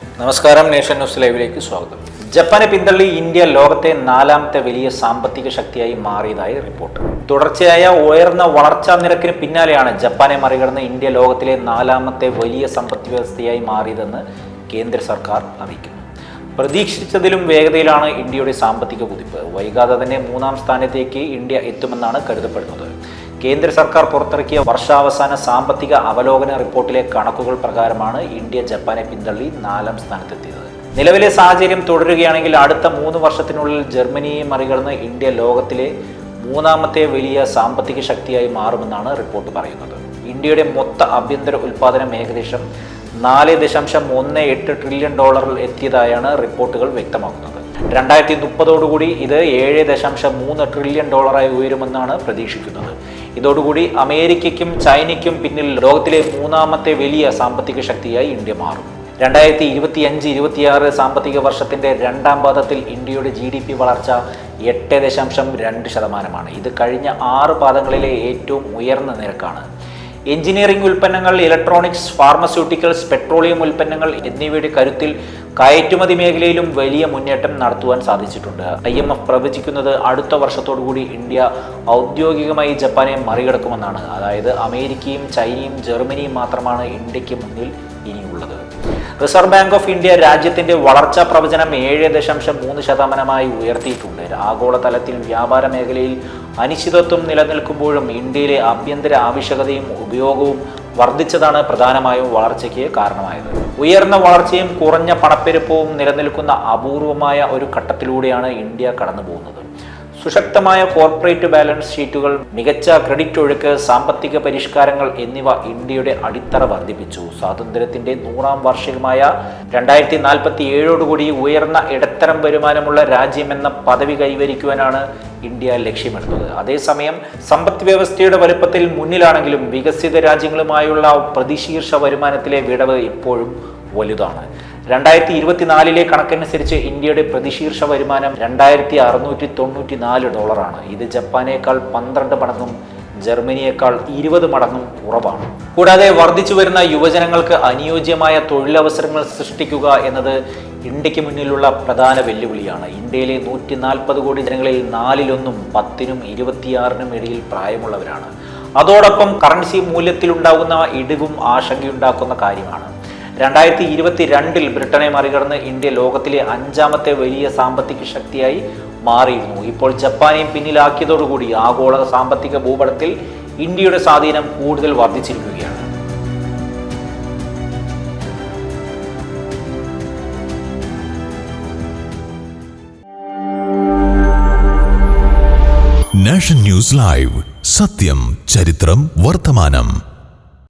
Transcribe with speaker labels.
Speaker 1: നമസ്കാരം nation news ലൈവിലേക്ക് സ്വാഗതം. ജപ്പാനെ പിന്തള്ളി ഇന്ത്യ ലോകത്തെ നാലാമത്തെ വലിയ സാമ്പത്തിക ശക്തിയായി മാറിയതായി റിപ്പോർട്ട്. തുടർച്ചയായ ഉയർന്ന വളർച്ചാ നിരക്കിന് പിന്നാലെയാണ് ജപ്പാനെ മറികടന്ന് ഇന്ത്യ ലോകത്തിലെ നാലാമത്തെ വലിയ സമ്പദ് വ്യവസ്ഥയായി മാറിയതെന്ന് കേന്ദ്ര സർക്കാർ അറിയിക്കുന്നു. പ്രതീക്ഷിച്ചതിലും വേഗതയിലാണ് ഇന്ത്യയുടെ സാമ്പത്തിക കുതിപ്പ്. വൈകാതെ തന്നെ മൂന്നാം സ്ഥാനത്തേക്ക് ഇന്ത്യ എത്തുമെന്നാണ് കരുതപ്പെടുന്നത്. കേന്ദ്ര സർക്കാർ പുറത്തിറക്കിയ വർഷാവസാന സാമ്പത്തിക അവലോകന റിപ്പോർട്ടിലെ കണക്കുകൾ പ്രകാരമാണ് ഇന്ത്യ ജപ്പാനെ പിന്തള്ളി നാലാം സ്ഥാനത്തെത്തിയത്. നിലവിലെ സാഹചര്യം തുടരുകയാണെങ്കിൽ അടുത്ത മൂന്ന് വർഷത്തിനുള്ളിൽ ജർമ്മനിയെ മറികടന്ന് ഇന്ത്യ ലോകത്തിലെ മൂന്നാമത്തെ വലിയ സാമ്പത്തിക ശക്തിയായി മാറുമെന്നാണ് റിപ്പോർട്ട് പറയുന്നത്. ഇന്ത്യയുടെ മൊത്ത ആഭ്യന്തര ഉൽപ്പാദനം ഏകദേശം നാല് ദശാംശം ഒന്ന് എട്ട് ട്രില്യൺ ഡോളറിൽ എത്തിയതായാണ് റിപ്പോർട്ടുകൾ വ്യക്തമാക്കുന്നത്. രണ്ടായിരത്തി മുപ്പതോടുകൂടി ഇത് ഏഴ് ദശാംശം മൂന്ന് ട്രില്യൺ ഡോളറായി ഉയരുമെന്നാണ് പ്രതീക്ഷിക്കുന്നത്. ഇതോടുകൂടി അമേരിക്കയ്ക്കും ചൈനയ്ക്കും പിന്നിൽ ലോകത്തിലെ മൂന്നാമത്തെ വലിയ സാമ്പത്തിക ശക്തിയായി ഇന്ത്യ മാറും. രണ്ടായിരത്തി ഇരുപത്തി അഞ്ച് ഇരുപത്തിയാറ് സാമ്പത്തിക വർഷത്തിന്റെ രണ്ടാം പാദത്തിൽ ഇന്ത്യയുടെ ജി ഡി പി വളർച്ച എട്ട് ദശാംശം രണ്ട് ശതമാനമാണ്. ഇത് കഴിഞ്ഞ ആറ് പാദങ്ങളിലെ ഏറ്റവും ഉയർന്ന നിരക്കാണ്. എഞ്ചിനീയറിംഗ് ഉൽപ്പന്നങ്ങൾ ഇലക്ട്രോണിക്സ് ഫാർമസ്യൂട്ടിക്കൽസ് പെട്രോളിയം ഉൽപ്പന്നങ്ങൾ എന്നിവയുടെ കരുത്തിൽ കയറ്റുമതി മേഖലയിലും വലിയ മുന്നേറ്റം നടത്തുവാൻ സാധിച്ചിട്ടുണ്ട്. ഐ എം എഫ് പ്രവചിക്കുന്നത് അടുത്ത വർഷത്തോടുകൂടി ഇന്ത്യ ഔദ്യോഗികമായി ജപ്പാനെ മറികടക്കുമെന്നാണ്. അതായത് അമേരിക്കയും ചൈനയും ജർമ്മനിയും മാത്രമാണ് ഇന്ത്യയ്ക്ക് മുന്നിൽ റിസർവ് ബാങ്ക് ഓഫ് ഇന്ത്യ രാജ്യത്തിന്റെ വളർച്ചാ പ്രവചനം ഏഴ് ദശാംശം മൂന്ന് ശതമാനമായി ഉയർത്തിയിട്ടുണ്ട്. ആഗോളതലത്തിൽ വ്യാപാര മേഖലയിൽ അനിശ്ചിതത്വം നിലനിൽക്കുമ്പോഴും ഇന്ത്യയിലെ ആഭ്യന്തര ആവശ്യകതയും ഉപയോഗവും വർദ്ധിച്ചതാണ് പ്രധാനമായും വളർച്ചയ്ക്ക് കാരണമായത്. ഉയർന്ന വളർച്ചയും കുറഞ്ഞ പണപ്പെരുപ്പവും നിലനിൽക്കുന്ന അപൂർവമായ ഒരു ഘട്ടത്തിലൂടെയാണ് ഇന്ത്യ കടന്നു പോകുന്നത് സുശക്തമായ കോർപ്പറേറ്റ് ബാലൻസ് ഷീറ്റുകൾ മികച്ച ക്രെഡിറ്റ് ഒഴുക്ക് സാമ്പത്തിക പരിഷ്കാരങ്ങൾ എന്നിവ ഇന്ത്യയുടെ അടിത്തറ വർദ്ധിപ്പിച്ചു. സ്വാതന്ത്ര്യത്തിന്റെ നൂറാം വാർഷികമായ രണ്ടായിരത്തി നാൽപ്പത്തി ഏഴോടുകൂടി ഉയർന്ന ഇടത്തരം വരുമാനമുള്ള രാജ്യമെന്ന പദവി കൈവരിക്കുവാനാണ് ഇന്ത്യ ലക്ഷ്യമിടുന്നത്. അതേസമയം സമ്പദ് വ്യവസ്ഥയുടെ വലുപ്പത്തിൽ മുന്നിലാണെങ്കിലും വികസിത രാജ്യങ്ങളുമായുള്ള പ്രതിശീർഷ വരുമാനത്തിലെ വിടവ് ഇപ്പോഴും വലുതാണ്. രണ്ടായിരത്തി ഇരുപത്തിനാലിലെ കണക്കനുസരിച്ച് ഇന്ത്യയുടെ പ്രതിശീർഷ വരുമാനം രണ്ടായിരത്തി അറുന്നൂറ്റി തൊണ്ണൂറ്റി നാല് ഡോളറാണ്. ഇത് ജപ്പാനേക്കാൾ പന്ത്രണ്ട് മടങ്ങും ജർമ്മനിയേക്കാൾ ഇരുപത് മടങ്ങും കുറവാണ്. കൂടാതെ വർദ്ധിച്ചു വരുന്ന യുവജനങ്ങൾക്ക് അനുയോജ്യമായ തൊഴിലവസരങ്ങൾ സൃഷ്ടിക്കുക എന്നത് ഇന്ത്യയ്ക്ക് മുന്നിലുള്ള പ്രധാന വെല്ലുവിളിയാണ്. ഇന്ത്യയിലെ നൂറ്റി നാൽപ്പത് കോടി ജനങ്ങളിൽ നാലിലൊന്നും പത്തിനും ഇരുപത്തിയാറിനും ഇടയിൽ പ്രായമുള്ളവരാണ്. അതോടൊപ്പം കറൻസി മൂല്യത്തിലുണ്ടാകുന്ന ഇടിവും ആശങ്കയുണ്ടാക്കുന്ന കാര്യമാണ്. രണ്ടായിരത്തി ഇരുപത്തി രണ്ടിൽ ബ്രിട്ടനെ മറികടന്ന് ഇന്ത്യ ലോകത്തിലെ അഞ്ചാമത്തെ വലിയ സാമ്പത്തിക ശക്തിയായി മാറിയിരുന്നു. ഇപ്പോൾ ജപ്പാനെയും പിന്നിലാക്കിയതോടുകൂടി ആഗോള സാമ്പത്തിക ഭൂപടത്തിൽ ഇന്ത്യയുടെ സ്വാധീനം കൂടുതൽ വർദ്ധിച്ചിരിക്കുകയാണ്.
Speaker 2: Nation news live. സത്യം ചരിത്രം വർത്തമാനം.